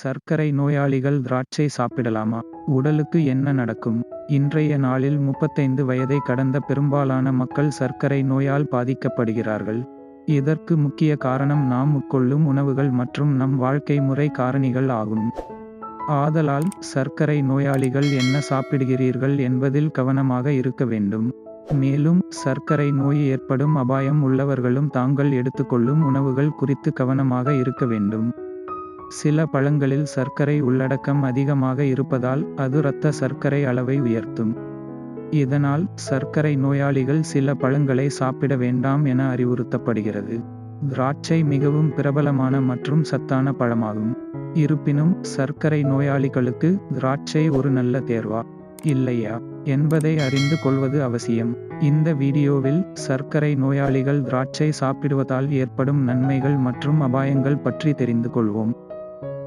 சர்க்கரை நோயாளிகள் திராட்சை சாப்பிடலாமா? உடலுக்கு என்ன நடக்கும்? இன்றைய நாளில் முப்பத்தைந்து வயதை கடந்த பெரும்பாலான மக்கள் சர்க்கரை நோயால் பாதிக்கப்படுகிறார்கள். இதற்கு முக்கிய காரணம் நாம் உட்கொள்ளும் உணவுகள் மற்றும் நம் வாழ்க்கை முறை காரணிகள் ஆகும். ஆதலால் சர்க்கரை நோயாளிகள் என்ன சாப்பிடுகிறீர்கள் என்பதில் கவனமாக இருக்க வேண்டும். மேலும் சர்க்கரை நோய் ஏற்படும் அபாயம் உள்ளவர்களும் தாங்கள் எடுத்துக்கொள்ளும் உணவுகள் குறித்து கவனமாக இருக்க வேண்டும். சில பழங்களில் சர்க்கரை உள்ளடக்கம் அதிகமாக இருப்பதால் அது இரத்த சர்க்கரை அளவை உயர்த்தும். இதனால் சர்க்கரை நோயாளிகள் சில பழங்களை சாப்பிட வேண்டாம் என அறிவுறுத்தப்படுகிறது. திராட்சை மிகவும் பிரபலமான மற்றும் சத்தான பழமாகும். இருப்பினும் சர்க்கரை நோயாளிகளுக்கு திராட்சை ஒரு நல்ல தேர்வா? இல்லையா? என்பதை அறிந்து கொள்வது அவசியம். இந்த வீடியோவில் சர்க்கரை நோயாளிகள் திராட்சை சாப்பிடுவதால் ஏற்படும் நன்மைகள் மற்றும் அபாயங்கள் பற்றி தெரிந்து கொள்வோம்.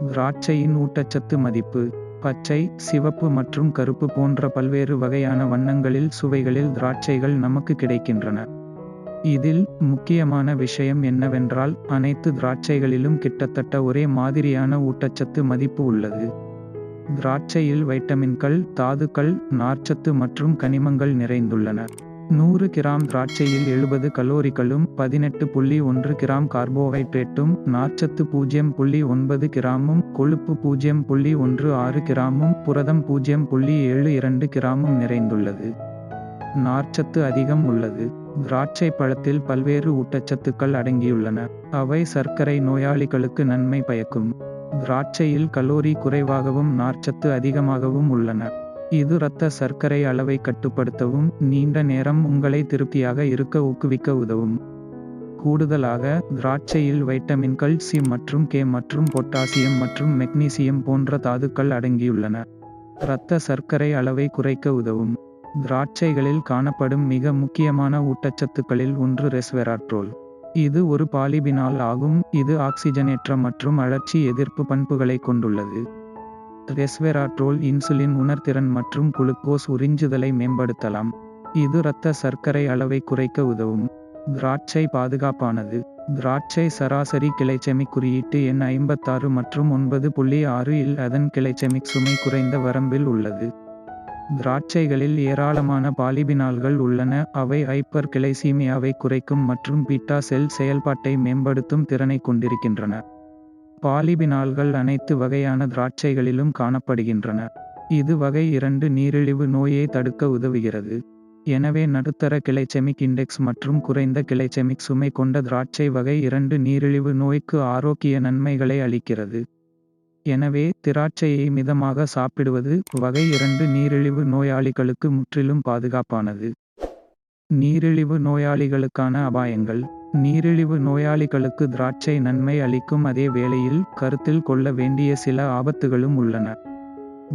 திராட்சையின் ஊட்டச்சத்து மதிப்பு பச்சை சிவப்பு மற்றும் கருப்பு போன்ற பல்வேறு வகையான வண்ணங்களில் சுவைகளில் திராட்சைகள் நமக்கு கிடைக்கின்றன. இதில் முக்கியமான விஷயம் என்னவென்றால் அனைத்து திராட்சைகளிலும் கிட்டத்தட்ட ஒரே மாதிரியான ஊட்டச்சத்து மதிப்பு உள்ளது. திராட்சையில் வைட்டமின்கள் தாதுக்கள் நார்ச்சத்து மற்றும் கனிமங்கள் நிறைந்துள்ளன. நூறு கிராம் திராட்சையில் எழுபது கலோரிகளும் பதினெட்டு புள்ளி ஒன்று கிராம் கார்போஹைட்ரேட்டும் நார்ச்சத்து பூஜ்ஜியம் புள்ளி ஒன்பது கிராமும் கொழுப்பு பூஜ்ஜியம் புள்ளி ஒன்று ஆறு கிராமும் புரதம் பூஜ்ஜியம் புள்ளி ஏழு இரண்டு கிராமும் நிறைந்துள்ளது. நார்ச்சத்து அதிகம் உள்ளது. திராட்சை பழத்தில் பல்வேறு ஊட்டச்சத்துக்கள் அடங்கியுள்ளன. அவை சர்க்கரை நோயாளிகளுக்கு நன்மை பயக்கும். திராட்சையில் கலோரி குறைவாகவும் நார்ச்சத்து அதிகமாகவும் உள்ளன. இது இரத்த சர்க்கரை அளவை கட்டுப்படுத்தவும் நீண்ட நேரம் உங்களை திருப்தியாக இருக்க ஊக்குவிக்க உதவும். கூடுதலாக திராட்சையில் வைட்டமின்கள் சி மற்றும் கே மற்றும் பொட்டாசியம் மற்றும் மெக்னீசியம் போன்ற தாதுக்கள் அடங்கியுள்ளன. இரத்த சர்க்கரை அளவை குறைக்க உதவும். திராட்சைகளில் காணப்படும் மிக முக்கியமான ஊட்டச்சத்துக்களில் ஒன்று ரெஸ்வெராட்ரோல் இது ஒரு பாலிபினால் ஆகும் இது ஆக்சிஜனேற்ற மற்றும் அழற்சி எதிர்ப்பு பண்புகளை கொண்டுள்ளது. ரெஸ்வெராட்ரோல் இன்சுலின் உணர்திறன் மற்றும் குளுக்கோஸ் உறிஞ்சுதலை மேம்படுத்தலாம். இது இரத்த சர்க்கரை அளவை குறைக்க உதவும். திராட்சை பாதுகாப்பானது. திராட்சை சராசரி கிளைச்செமிக் குறியீட்டு எண் ஐம்பத்தாறு மற்றும் ஒன்பது புள்ளி ஆறு இல் அதன் கிளைச்செமிக் சுமை குறைந்த வரம்பில் உள்ளது. திராட்சைகளில் ஏராளமான பாலிபினால்கள் உள்ளன. அவை ஹைப்பர் கிளைசீமியாவை குறைக்கும் மற்றும் பீட்டா செல் செயல்பாட்டை மேம்படுத்தும் திறனை கொண்டிருக்கின்றன. பாலிபினால்கள் அனைத்து வகையான திராட்சைகளிலும் காணப்படுகின்றன. இது வகை இரண்டு நீரிழிவு நோயை தடுக்க உதவுகிறது. எனவே நடுத்தர கிளைச்செமிக் இண்டெக்ஸ் மற்றும் குறைந்த கிளைச்செமிக் சுமை கொண்ட திராட்சை வகை இரண்டு நீரிழிவு நோய்க்கு ஆரோக்கிய நன்மைகளை அளிக்கிறது. எனவே திராட்சையை மிதமாக சாப்பிடுவது வகை இரண்டு நீரிழிவு நோயாளிகளுக்கு முற்றிலும் பாதுகாப்பானது. நீரிழிவு நோயாளிகளுக்கான அபாயங்கள். நீரிழிவு நோயாளிகளுக்கு திராட்சை நன்மை அளிக்கும் அதே வேளையில் கருத்தில் கொள்ள வேண்டிய சில ஆபத்துகளும் உள்ளன.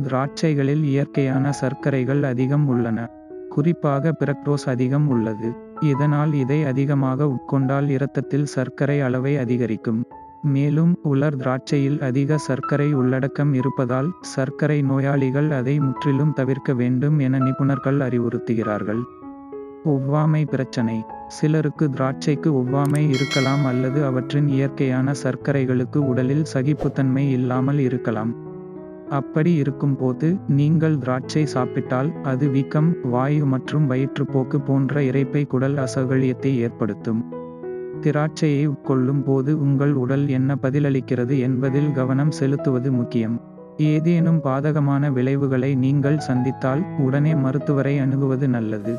திராட்சைகளில் இயற்கையான சர்க்கரைகள் அதிகம் உள்ளன. குறிப்பாக பிரக்டோஸ் அதிகம் உள்ளது. இதனால் இதை அதிகமாக உட்கொண்டால் இரத்தத்தில் சர்க்கரை அளவை அதிகரிக்கும். மேலும் உலர் திராட்சையில் அதிக சர்க்கரை உள்ளடக்கம் இருப்பதால் சர்க்கரை நோயாளிகள் அதை முற்றிலும் தவிர்க்க வேண்டும் என நிபுணர்கள் அறிவுறுத்துகிறார்கள். ஒவ்வாமை பிரச்சனை. சிலருக்கு திராட்சைக்கு ஒவ்வாமை இருக்கலாம் அல்லது அவற்றின் இயற்கையான சர்க்கரைகளுக்கு உடலில் சகிப்புத்தன்மை இல்லாமல் இருக்கலாம். அப்படி இருக்கும்போது நீங்கள் திராட்சை சாப்பிட்டால் அது வீக்கம் வாயு மற்றும் வயிற்றுப்போக்கு போன்ற இறைப்பை குடல் அசௌகரியத்தை ஏற்படுத்தும். திராட்சையை உட்கொள்ளும் போது உங்கள் உடல் என்ன பதிலளிக்கிறது என்பதில் கவனம் செலுத்துவது முக்கியம். ஏதேனும் பாதகமான விளைவுகளை நீங்கள் சந்தித்தால் உடனே மருத்துவரை அணுகுவது நல்லது.